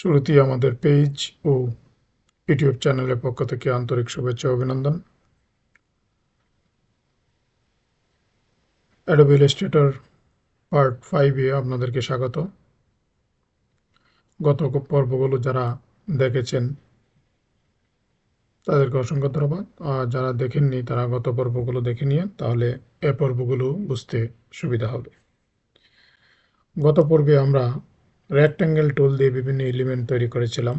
শুরুতেই আমাদের পেজ ও ইউটিউব চ্যানেলের পক্ষ থেকে আন্তরিক শুভেচ্ছা অভিনন্দন। অ্যাডোবি ইলাস্ট্রেটর পার্ট ফাইভে আপনাদেরকে স্বাগত। গত পর্বগুলো যারা দেখেছেন, তাদেরকে অসংখ্য ধন্যবাদ। আর যারা দেখেননি, তারা গত পর্বগুলো দেখে নিয়ে, তাহলে এ পর্বগুলো বুঝতে সুবিধা হবে। গত পর্বে আমরা রেক্ট্যাঙ্গেল টুল দিয়ে বিভিন্ন এলিমেন্ট তৈরি করেছিলাম।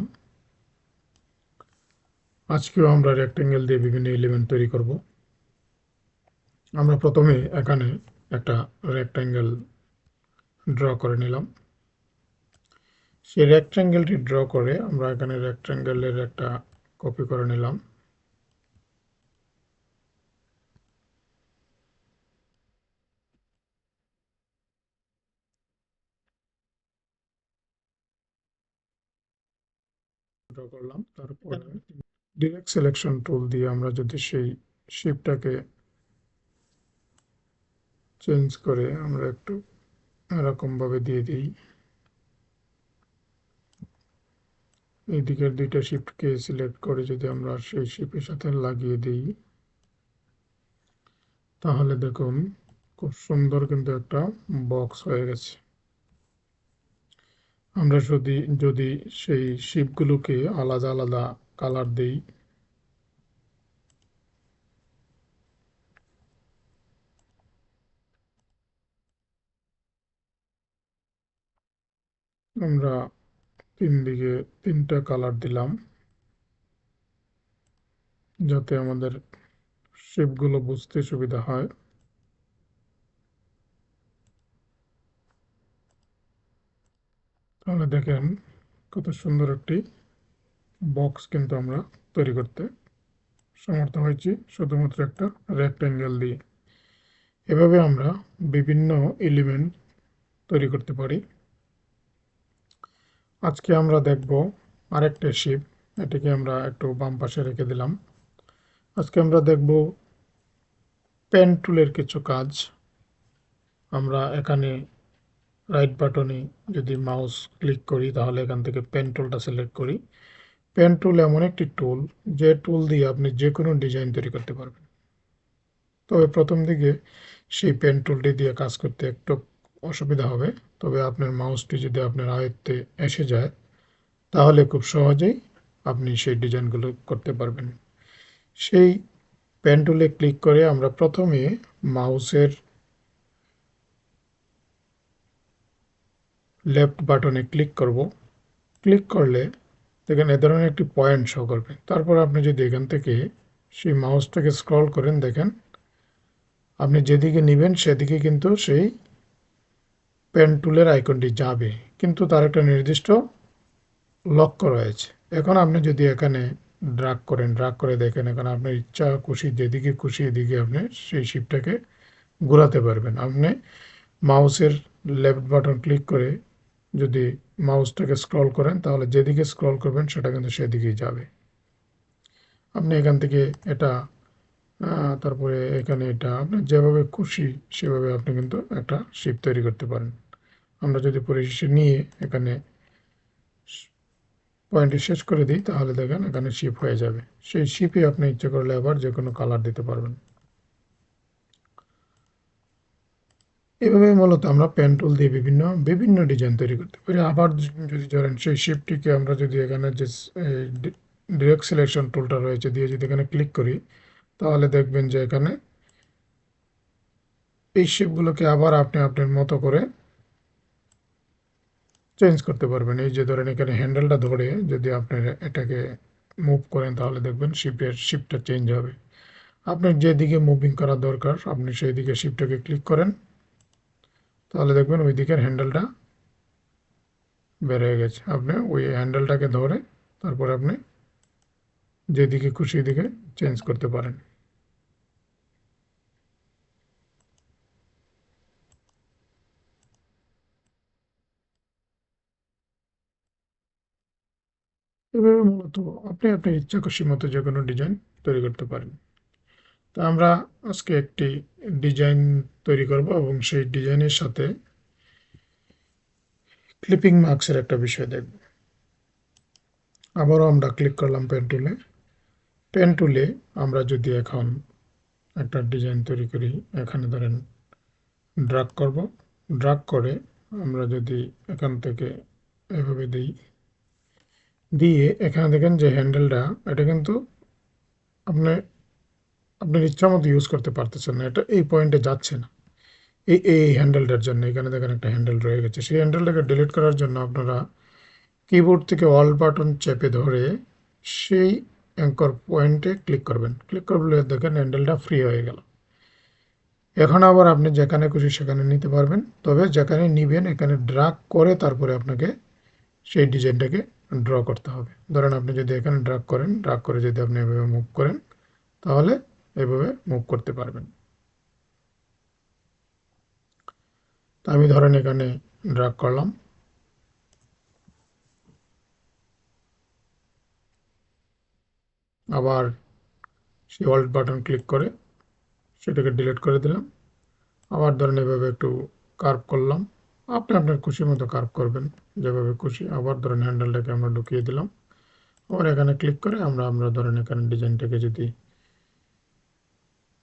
আজকেও আমরা রেক্ট্যাঙ্গেল দিয়ে বিভিন্ন এলিমেন্ট তৈরি করব। আমরা প্রথমে এখানে একটা রেক্ট্যাঙ্গেল ড্র করে নিলাম। সেই রেক্ট্যাঙ্গেলটি ড্র করে আমরা এখানে রেক্ট্যাঙ্গেলের একটা কপি করে নিলাম। ড্র করলাম। তারপরে ডিরেক্ট সিলেকশন টুল দিয়ে আমরা যদি সেই শেপটাকে চেঞ্জ করে আমরা একটু এরকমভাবে দিয়ে দিই। এই দিকের দুইটা শিফটকে সিলেক্ট করে যদি আমরা সেই শিপের সাথে লাগিয়ে দিই, তাহলে দেখুন খুব সুন্দর কিন্তু একটা বক্স হয়ে গেছে। আমরা যদি যদি সেই শিপগুলোকে আলাদা আলাদা কালার দিই। আমরা তিন দিকে তিনটা কালার দিলাম, যাতে আমাদের শেপগুলো বুঝতে সুবিধা হয়। তাহলে দেখেন কত সুন্দর একটি বক্স কিন্তু আমরা তৈরি করতে সমর্থ হয়েছি, শুধুমাত্র একটা রেক্ট্যাঙ্গেল দিয়ে। এভাবে আমরা বিভিন্ন এলিমেন্ট তৈরি করতে পারি। আজকে আমরা দেখব আরেকটা শিপ এটাকে আমরা একটু বাম পাশে রেখে দিলাম। আজকে আমরা দেখব পেন টুলের কিছু কাজ। আমরা এখানে রাইট বাটনে যদি মাউস ক্লিক করি, তাহলে এখান থেকে পেন টুলটা সিলেক্ট করি। পেন টুল এমন একটি টুল যে টুল দিয়ে আপনি যে কোনো ডিজাইন তৈরি করতে পারবেন। তবে প্রথম দিকে সেই পেন টুলটি দিয়ে কাজ করতে একটু অসুবিধা হবে। তবে আপনার মাউসটি যদি আপনার আয়ত্তে এসে যায়, তাহলে খুব সহজেই আপনি সেই ডিজাইনগুলো করতে পারবেন। সেই পেন টুলে ক্লিক করে আমরা প্রথমে মাউসের লেফট বাটনে ক্লিক করব। ক্লিক করলে দেখেন এ ধরনের একটি পয়েন্ট শো করবে। তারপর আপনি যদি এখান থেকে সেই মাউসটাকে স্ক্রল করেন, দেখেন আপনি যেদিকে নেবেন সেদিকে কিন্তু সেই পেন টুলের আইকনটি যাবে। কিন্তু তার একটা নির্দিষ্ট লক্ষ্য রয়েছে। এখন আপনি যদি এখানে ড্রাগ করেন ড্রাগ করে দেখেন, এখন আপনার ইচ্ছা খুশি, যেদিকে খুশি এদিকে আপনি সেই শিপটাকে ঘোরাতে পারবেন। আপনি মাউসের লেফট বাটন ক্লিক করে যদি মাউসটাকে স্ক্রল করেন, তাহলে যেদিকে স্ক্রল করবেন, সেটা কিন্তু সেদিকেই যাবে। আপনি এখান থেকে এটা তারপরে এখানে এটা, আপনি যেভাবে খুশি সেভাবে আপনি কিন্তু একটা শিপ তৈরি করতে পারেন। আমরা যদি পরিশেষে নিয়ে এখানে পয়েন্টটি শেষ করে দিই, তাহলে দেখেন এখানে শিপ হয়ে যাবে। সেই শিপে আপনি ইচ্ছে করলে আবার যে কোনো কালার দিতে পারবেন। এভাবে মূলত আমরা পেন টুল দিয়ে বিভিন্ন বিভিন্ন ডিজাইন তৈরি করতে পারি। আবার যদি ধরেন সেই শিপটিকে আমরা যদি এখানে যে ডিরেক্ট সিলেকশন টুলটা রয়েছে দিয়ে যদি এখানে ক্লিক করি, তাহলে দেখবেন যে এখানে এই শেপগুলোকে আবার আপনি আপনার মতো করে চেঞ্জ করতে পারবেন। এই যে ধরেন এখানে হ্যান্ডেলটা ধরে যদি আপনি এটাকে মুভ করেন, তাহলে দেখবেন শিপের শিপটা চেঞ্জ হবে। আপনার যেদিকে মুভিং করা দরকার, আপনি সেই দিকে শিপটাকে ক্লিক করেন। তাহলে দেখবেন ওই দিকের হ্যান্ডেলটা বের হয়ে গেছে। আপনি ওই হ্যান্ডেলটাকে ধরে তারপর আপনি যেদিকে খুশি দিকে চেঞ্জ করতে পারেন। এভাবে মূলত আপনি আপনার ইচ্ছা খুশি মতো যে কোনো ডিজাইন তৈরি করতে পারেন। তা আমরা আজকে একটি ডিজাইন তৈরি করব এবং সেই ডিজাইনের সাথে ক্লিপিং মার্কসের একটা বিষয় দেখব। আবারও আমরা ক্লিক করলাম পেন টুলে। পেন টুলে আমরা যদি এখন একটা ডিজাইন তৈরি করি, এখানে ধরেন ড্রাগ করব। ড্রাগ করে আমরা যদি এখান থেকে এভাবে দিই, দিয়ে এখানে দেখেন যে হ্যান্ডেলটা, এটা কিন্তু আপনি আপনার ইচ্ছা মতো ইউজ করতে পারতেছেন না। এটা এই পয়েন্টে যাচ্ছে না। এই এই হ্যান্ডেলটার জন্য, এখানে দেখেন একটা হ্যান্ডেল রয়ে গেছে। সেই হ্যান্ডেলটাকে ডিলিট করার জন্য আপনারা কিবোর্ড থেকে অল বাটন চেপে ধরে সেই অ্যাঙ্কর পয়েন্টে ক্লিক করবেন। ক্লিক করলে দেখেন হ্যান্ডেলটা ফ্রি হয়ে গেল। এখন আবার আপনি যেখানে খুশি সেখানে নিতে পারবেন। তবে যেখানে নিবেন, এখানে ড্রাগ করে তারপরে আপনাকে সেই ডিজাইনটাকে ড্র করতে হবে। ধরেন আপনি যদি এখানে ড্রাগ করেন ড্রাগ করে যদি আপনি এভাবে মুভ করেন, তাহলে এভাবে মুভ করতে পারবেন। তো আমি ধরেন এখানে ড্রাগ করলাম। আবার সেই অল্ট বাটন ক্লিক করে সেটাকে ডিলিট করে দিলাম। আবার ধরেন এভাবে একটু কার্ভ করলাম। আপনি আপনার খুশি মতো কার্ভ করবেন, যেভাবে খুশি। আবার ধরেন হ্যান্ডেলটাকে আমরা ঢুকিয়ে দিলাম। আবার এখানে ক্লিক করে আমরা আমরা ধরেন এখানে ডিজাইনটাকে যদি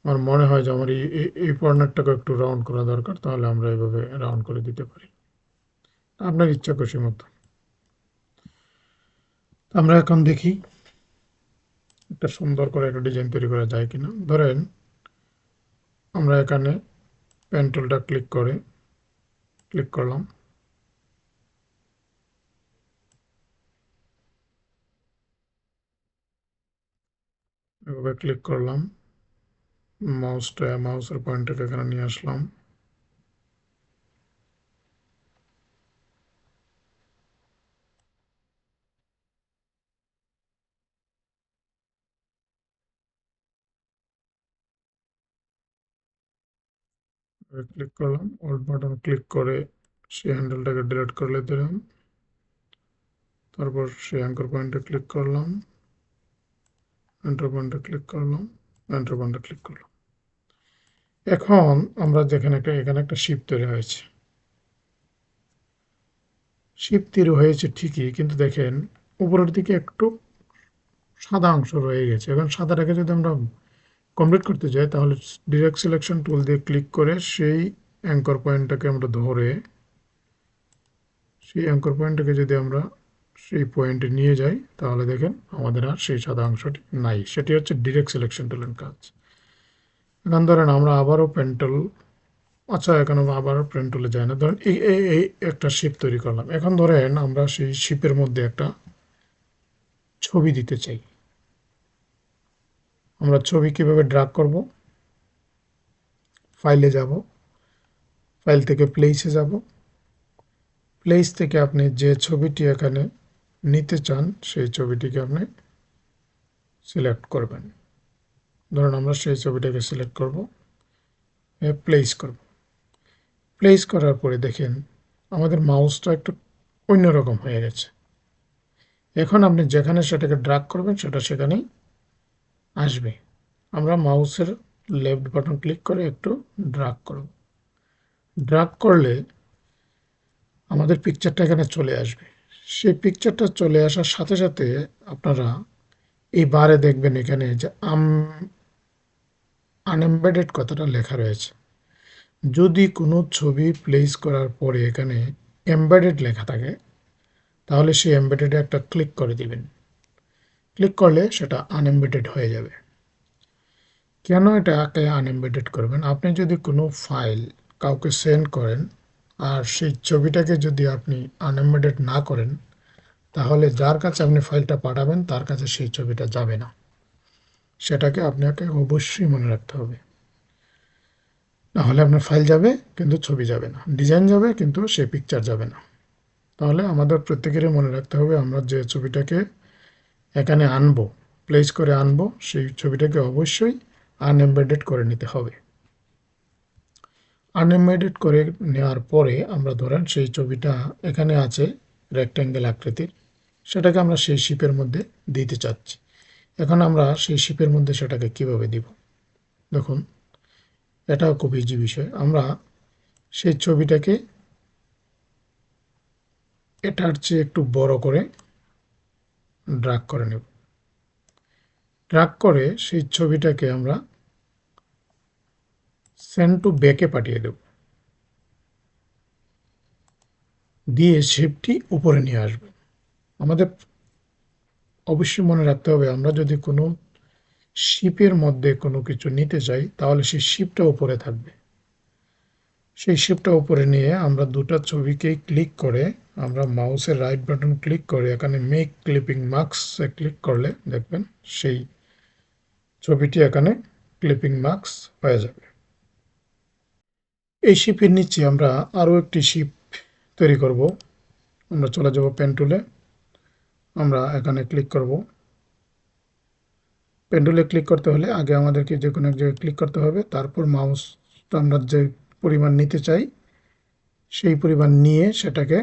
আমার মনে হয় যে আমার এই এই কর্নারটাকে একটু রাউন্ড করা দরকার, তাহলে আমরা এভাবে রাউন্ড করে দিতে পারি। আপনার ইচ্ছা খুশি মতো। আমরা এখন দেখি একটা সুন্দর করে একটা ডিজাইন তৈরি করা যায় কিনা। ধরেন, আমরা এখানে পেন্টুলটা ক্লিক করে ক্লিক করলাম। এভাবে ক্লিক করলাম। মাউসটা মাউসের পয়েন্টটাকে এখানে নিয়ে আসলাম ক্লিক করলাম অল্ট বাটন ক্লিক করে সেই হ্যান্ডেলটাকে ডিলিট করলে দিলাম তারপর সেই অ্যাঙ্কর পয়েন্টে ক্লিক করলাম এন্টার পয়েন্টে ক্লিক করলাম এন্টার পয়েন্টে ক্লিক করলাম এখন আমরা যেখানে একটা, এখানে একটা শিপ তৈরি হয়েছে। শিপ তৈরি হয়েছে ঠিকই, কিন্তু দেখেন উপরের দিকে একটু সাদা অংশ রয়ে গেছে। এখন সাদাটাকে যদি আমরা কমপ্লিট করতে যাই, তাহলে ডিরেক্ট সিলেকশন টুল দিয়ে ক্লিক করে সেই অ্যাঙ্কর পয়েন্টটাকে আমরা ধরে, সেই অ্যাঙ্কর পয়েন্টটাকে যদি আমরা সেই পয়েন্টে নিয়ে যাই, তাহলে দেখেন আমাদের আর সেই সাদা অংশটি নাই। সেটি হচ্ছে ডিরেক্ট সিলেকশন টুলের কাজ। এখন ধরেন আমরা আবারও পেন্টুল আচ্ছা এখানে আবারও পেন্টুলে যাই না। ধরেন, এই এই একটা শিপ তৈরি করলাম। এখন ধরেন, আমরা সেই শিপের মধ্যে একটা ছবি দিতে চাই। আমরা ছবি কীভাবে ড্রাগ করব? ফাইলে যাব। ফাইল থেকে প্লেসে যাব। প্লেস থেকে আপনি যে ছবিটি এখানে নিতে চান, সেই ছবিটিকে আপনি সিলেক্ট করবেন। ধরুন আমরা সেই ছবিটাকে সিলেক্ট করব প্লেস করব। প্লেস করার পরে দেখেন, আমাদের মাউসটা একটু অন্যরকম হয়ে গেছে। এখন আপনি যেখানে সেটাকে ড্রাগ করবেন, সেটা সেখানেই আসবে। আমরা মাউসের লেফট বাটন ক্লিক করে একটু ড্রাগ করব। ড্রাগ করলে আমাদের পিকচারটা এখানে চলে আসবে। সেই পিকচারটা চলে আসার সাথে সাথে আপনারা এই বারে দেখবেন এখানে যে আম আনএমবেডেড কথাটা লেখা রয়েছে। যদি কোনো ছবি প্লেস করার পরে এখানে এমবেডেড লেখা থাকে, তাহলে সেই এমবেডেডে একটা ক্লিক করে দিবেন। ক্লিক করলে সেটা আনএমবেডেড হয়ে যাবে। কেন এটাকে আনএমবেডেড করবেন? আপনি যদি কোনো ফাইল কাউকে সেন্ড করেন আর সেই ছবিটাকে যদি আপনি আনএমবেডেড না করেন, তাহলে যার কাছে আপনি ফাইলটা পাঠাবেন, তার কাছে সেই ছবিটা যাবে না। সেটাকে আপনাকে অবশ্যই মনে রাখতে হবে। নাহলে আপনার ফাইল যাবে, কিন্তু ছবি যাবে না। ডিজাইন যাবে, কিন্তু সে পিকচার যাবে না। তাহলে আমাদের প্রত্যেকেরই মনে রাখতে হবে, আমরা যে ছবিটাকে এখানে আনব প্লেস করে আনব, সেই ছবিটাকে অবশ্যই আনএমবেডেড করে নিতে হবে। আনএমবেডেড করে নেওয়ার পরে আমরা ধরেন সেই ছবিটা এখানে আছে রেক্ট্যাঙ্গেল আকৃতির। সেটাকে আমরা সেই শিপের মধ্যে দিতে চাচ্ছি। এখন আমরা সেই শিপের মধ্যে সেটাকে কীভাবে দিব? দেখুন, এটাও খুব ইজি বিষয়। আমরা সেই ছবিটাকে এটার চেয়ে একটু বড় করে ড্রাগ করে নেব। ড্রাগ করে সেই ছবিটাকে আমরা সেন্ড টু ব্যাকে পাঠিয়ে দেব। দিয়ে শেপটি উপরে নিয়ে আসবে। আমাদের অবশ্যই মনে রাখতে হবে, আমরা যদি কোনো শিপের মধ্যে কোনো কিছু নিতে চাই তাহলে সেই শিপটা উপরে থাকবে। সেই শিপটা উপরে নিয়ে আমরা দুটো ছবিকেই ক্লিক করে, আমরা মাউসের রাইট বাটন ক্লিক করে, এখানে মেক ক্লিপিং মার্কসে ক্লিক করলে দেখবেন সেই ছবিটি এখানে ক্লিপিং মার্কস হয়ে যাবে। এই শিপের নিচে আমরা আরও একটি শিপ তৈরি করব। আমরা চলে যাব পেন টুলে আমরা এখানে ক্লিক করব। পেন্ডুলে ক্লিক করতে হলে আগে আমাদেরকে যে কোনো এক জায়গায় ক্লিক করতে হবে। তারপর মাউস আমরা যে পরিমাণ নিতে চাই, সেই পরিমাণ নিয়ে সেটাকে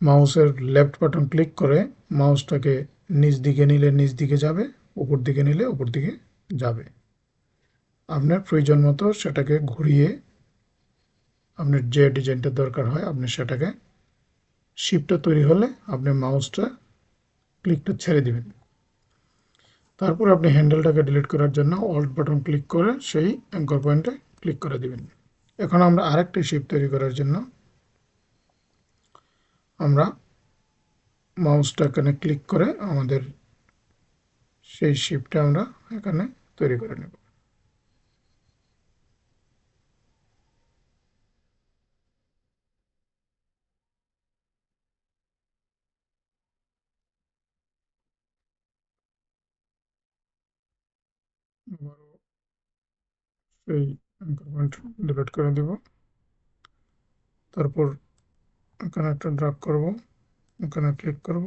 মাউসের লেফট বাটন ক্লিক করে মাউসটাকে নিচ দিকে নিলে নিচ দিকে যাবে, উপর দিকে নিলে উপর দিকে যাবে। আপনার প্রয়োজন মতো সেটাকে ঘুরিয়ে আপনার যে ডিজাইনটা দরকার হয়, আপনি সেটাকে শিপটা তৈরি হলে আপনি মাউসটা ক্লিকটা ছেড়ে দিবেন। তারপর আপনি হ্যান্ডেলটাকে ডিলিট করার জন্য অল্ট বাটন ক্লিক করে সেই অ্যাঙ্কর পয়েন্টে ক্লিক করে দিবেন। এখন আমরা আরেকটি শিপ তৈরি করার জন্য আমরা মাউসটা এখানে ক্লিক করে আমাদের সেই শিপটা আমরা এখানে তৈরি করে নেব আবারও অ্যাঙ্কর পয়েন্ট ডিলিট করে দেব। তারপর এখানে একটা ড্রাগ করব, এখানে ক্লিক করব।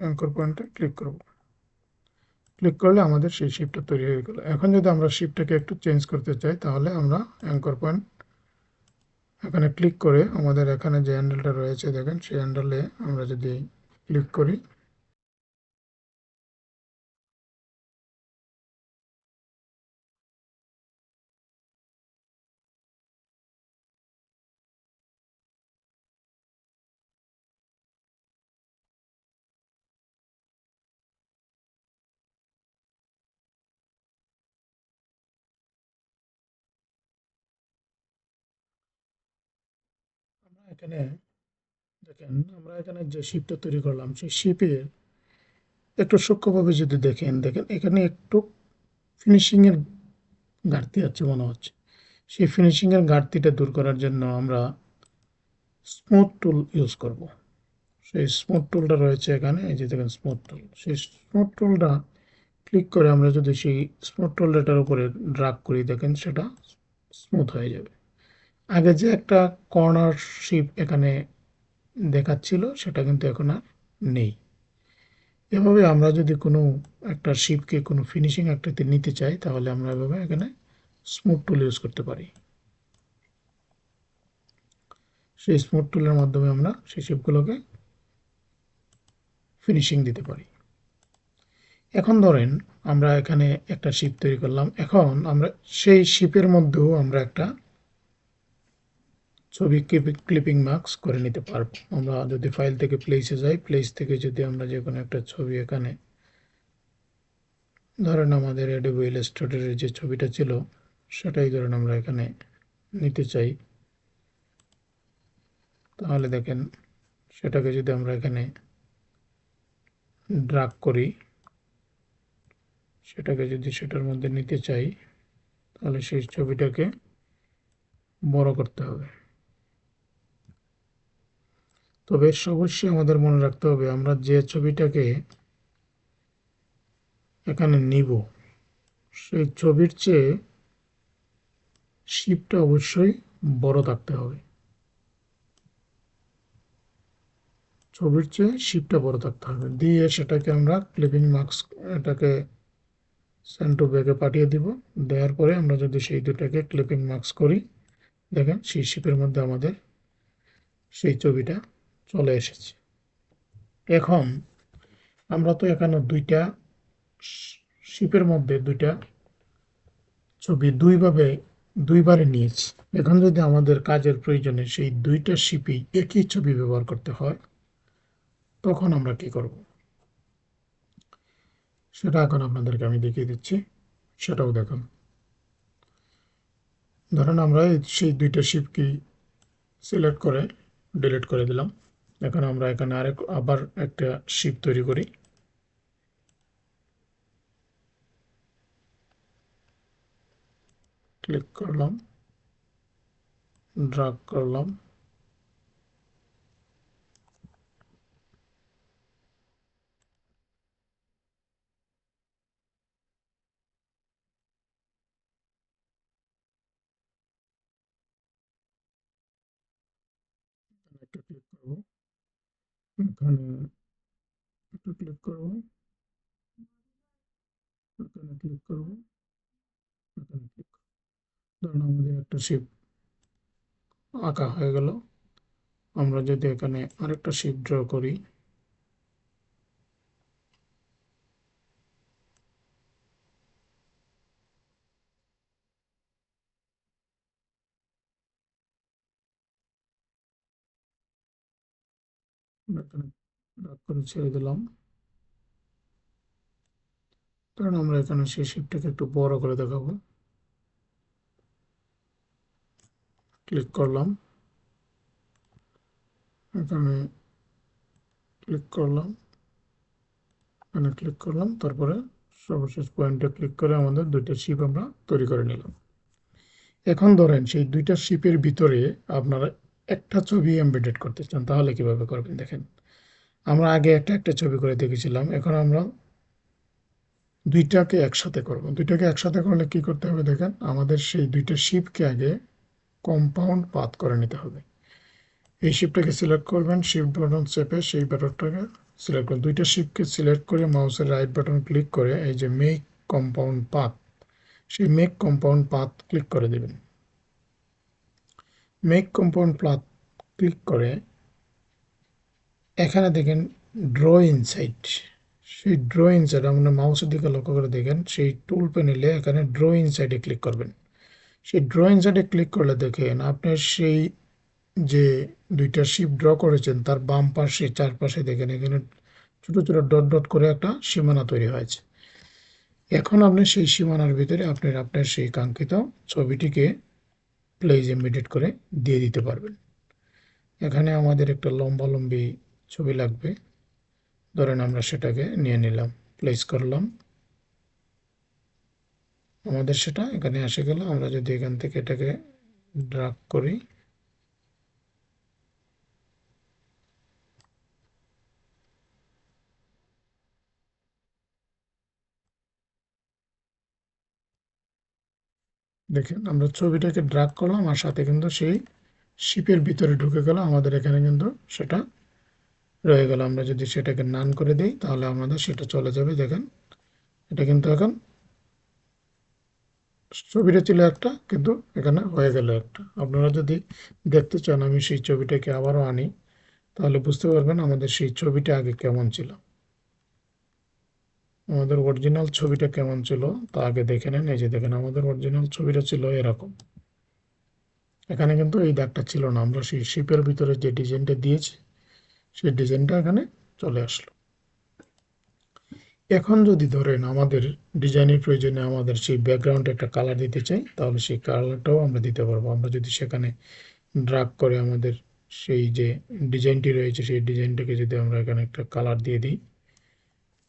অ্যাঙ্কর পয়েন্টে ক্লিক করব। ক্লিক করলে আমাদের সেই শিপটা তৈরি হয়ে গেল। এখন যদি আমরা শিপটাকে একটু চেঞ্জ করতে চাই, তাহলে আমরা অ্যাঙ্কর পয়েন্ট এখানে ক্লিক করে আমাদের এখানে যে হ্যান্ডেলটা রয়েছে, দেখেন সেই হ্যান্ডেলে আমরা যদি ক্লিক করি এখানে দেখেন, আমরা এখানে যে শিপটা তৈরি করলাম, সেই শিপের একটু সূক্ষ্মভাবে যদি দেখেন দেখেন এখানে একটু ফিনিশিংয়ের ঘাটতি আছে মনে হচ্ছে। সেই ফিনিশিংয়ের ঘাটতিটা দূর করার জন্য আমরা স্মুথ টুল ইউজ করব। সেই স্মুথ টুলটা রয়েছে এখানে, এই যে দেখেন স্মুথ টুল সেই স্মুথ টুলটা ক্লিক করে আমরা যদি সেই স্মুথ টুলটার উপরে ড্রাগ করি, দেখেন সেটা স্মুথ হয়ে যাবে। আগে যে একটা কর্নার শিপ এখানে দেখাচ্ছিল, সেটা কিন্তু এখন আর নেই। এভাবে আমরা যদি কোনো একটা শিপকে কোনো ফিনিশিং একটাতে নিতে চাই, তাহলে আমরা এভাবে এখানে স্মুথ টুল ইউজ করতে পারি। সেই স্মুথ টুলের মাধ্যমে আমরা সেই শিপগুলোকে ফিনিশিং দিতে পারি। এখন ধরেন আমরা এখানে একটা শিপ তৈরি করলাম। এখন আমরা সেই শিপের মধ্যেও আমরা একটা ছবি ক্লিপিং মার্কস করে নিতে পারব। আমরা যদি ফাইল থেকে প্লেসে যাই প্লেস থেকে যদি আমরা যে কোনো একটা ছবি এখানে, ধরেন আমাদের অ্যাডোবি ইলাস্ট্রেটরের যে ছবিটা ছিল, সেটাই ধরেন আমরা এখানে নিতে চাই। তাহলে দেখেন, সেটাকে যদি আমরা এখানে ড্রাগ করি, সেটাকে যদি সেটার মধ্যে নিতে চাই, তাহলে সেই ছবিটাকে বড় করতে হবে। তবে অবশ্যই আমাদের মনে রাখতে হবে, আমরা যে ছবিটাকে এখানে নিব, সেই ছবির চেয়ে শিপটা অবশ্যই বড় থাকতে হবে। ছবির চেয়ে শিপটা বড় থাকতে হবে। দিয়ে সেটাকে আমরা ক্লিপিং মার্কস এটাকে সেন্টু ব্যাগে পাঠিয়ে দিব। দেওয়ার পরে আমরা যদি সেই দুটাকে ক্লিপিং মার্কস করি, দেখেন সেই শিপের মধ্যে আমাদের সেই ছবিটা চলে এসেছে। এখন আমরা তো এখানে দুইটা শিপের মধ্যে দুইটা ছবি দুইভাবে, দুইবারে নিয়েছি। এখন যদি আমাদের কাজের প্রয়োজনে সেই দুইটা শিপেই একই ছবি ব্যবহার করতে হয়, তখন আমরা কি করব? সেটা এখন আপনাদেরকে আমি দেখিয়ে দিচ্ছি, সেটাও দেখুন। ধরেন আমরা সেই দুইটা শিপকে সিলেক্ট করে ডিলিট করে দিলাম। এখন আমরা এখানে আরেক আবার একটা শিপ তৈরি করি। ক্লিক করলাম ড্রাগ করলাম একটা ক্লিক করব এখানে একটু ক্লিক করব। এখানে ক্লিক করব। এখানে ক্লিক ধরুন আমাদের একটা শিপ আঁকা হয়ে গেল। আমরা যদি এখানে আরেকটা শিপ ড্র করি এখানে ড্রাগ করে ছেড়ে দিলাম। কারণ আমরা এখানে সেই শিপটাকে একটু বড় করে দেখাবো। ক্লিক করলাম। এখানে ক্লিক করলাম। এখানে ক্লিক করলাম। তারপরে সর্বশেষ পয়েন্টে ক্লিক করে আমাদের দুইটা শিপ আমরা তৈরি করে নিলাম। এখন ধরেন সেই দুইটা শিপের ভিতরে আপনারা একটা ছবি এমবেডেড করতে চান, তাহলে কীভাবে করবেন? দেখেন আমরা আগে একটা একটা ছবি করে দেখেছিলাম। এখন আমরা দুইটাকে একসাথে করব। দুইটাকে একসাথে করলে কি করতে হবে দেখেন? আমাদের সেই দুইটা শিপকে আগে কম্পাউন্ড পাত করে নিতে হবে। এই শিপটাকে সিলেক্ট করবেন শিফট বাটন চেপে সেই বাটনটাকে সিলেক্ট করুন দুইটা শিপকে সিলেক্ট করে মাউসের রাইট বাটন ক্লিক করে এই যে মেক কম্পাউন্ড পাথ সেই মেক কম্পাউন্ড পাথ ক্লিক করে দেবেন। মেক কম্পাউন্ড পাথ ক্লিক করে এখানে দেখেন ড্র ইনসাইট সেই ড্র ইনসাইড আপনার মাউসের দিকে লক্ষ্য করে দেখেন, সেই টুল প্যানেলে এখানে ড্র ইনসাইডে ক্লিক করবেন। সেই ড্র ইনসাইডে ক্লিক করলে দেখেন আপনার সেই যে দুইটা শিপ ড্র করেছেন, তার বাম পাশে চারপাশে দেখেন এখানে ছোটো ছোটো ডট ডট করে একটা সীমানা তৈরি হয়েছে। এখন আপনি সেই সীমানার ভিতরে আপনার আপনার সেই কাঙ্ক্ষিত ছবিটিকে প্লেজ এমবিডেট করে দিয়ে দিতে পারবেন। এখানে আমাদের একটা লম্বালম্বি ছবি লাগবে। ধরেন আমরা সেটাকে নিয়ে নিলাম প্লেস করলাম। আমাদের সেটা এখানে এসে গেল। আমরা যদি এখান থেকে এটাকে ড্রাগ করি, দেখেন আমরা ছবিটাকে ড্রাগ করলাম আর সাথে কিন্তু সেই শিপের ভিতরে ঢুকে গেল। আমাদের এখানে কিন্তু সেটা রয়ে গেল। আমরা যদি সেটাকে নান করে দিই, তাহলে আমাদের সেটা চলে যাবে, দেখেন। এটা কিন্তু এখন ছবিটা ছিল একটা, কিন্তু এখানে হয়ে গেল একটা। আপনারা যদি দেখতে চান, আমি সেই ছবিটাকে আবারও আনি, তাহলে বুঝতে পারবেন আমাদের সেই ছবিটা আগে কেমন ছিল। আমাদের অরিজিনাল ছবিটা কেমন ছিল, তা আগে দেখে নেন। এই যে দেখেন, আমাদের অরিজিনাল ছবিটা ছিল এরকম। এখানে কিন্তু এই দাগটা ছিল না। আমরা সেই শিপের ভিতরে যে ডিজাইনটা দিয়েছি সেই ডিজাইনটা এখানে চলে আসলো। এখন যদি ধরেন আমাদের ডিজাইনের প্রয়োজনে আমাদের সেই ব্যাকগ্রাউন্ডে একটা কালার দিতে চাই, তাহলে সেই কালারটাও আমরা দিতে পারব। আমরা যদি সেখানে ড্রাগ করে আমাদের সেই যে ডিজাইনটি রয়েছে, সেই ডিজাইনটাকে যদি আমরা এখানে একটা কালার দিয়ে দিই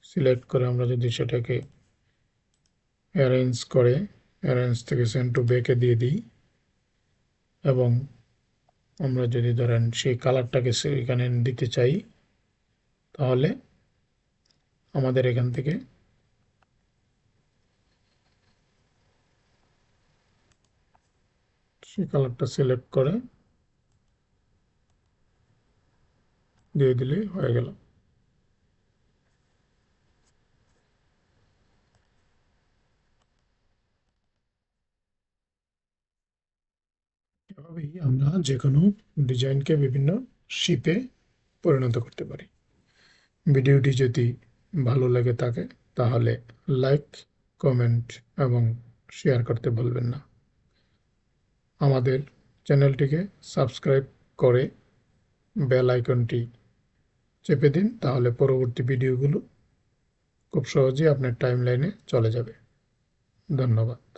সিলেক্ট করে আমরা যদি সেটাকে অ্যারেঞ্জ করে অ্যারেঞ্জ থেকে সেন্ট টু ব্যাকে দিয়ে দিই এবং আমরা যদি ধরেন সেই কালারটাকে এখানে দিতে চাই, তাহলে আমাদের এখান থেকে সেই কালারটা সিলেক্ট করে দিয়ে দিলেই হয়ে গেল। এভাবেই আমরা যে কোনো ডিজাইনকে বিভিন্ন শিপে পরিণত করতে পারি। ভিডিওটি যদি ভালো লাগে থাকে, তাহলে লাইক কমেন্ট এবং শেয়ার করতে ভুলবেন না। আমাদের চ্যানেলটিকে সাবস্ক্রাইব করে বেল আইকনটি চেপে দিন, তাহলে পরবর্তী ভিডিওগুলো খুব সহজেই আপনার টাইমলাইনে চলে যাবে। ধন্যবাদ।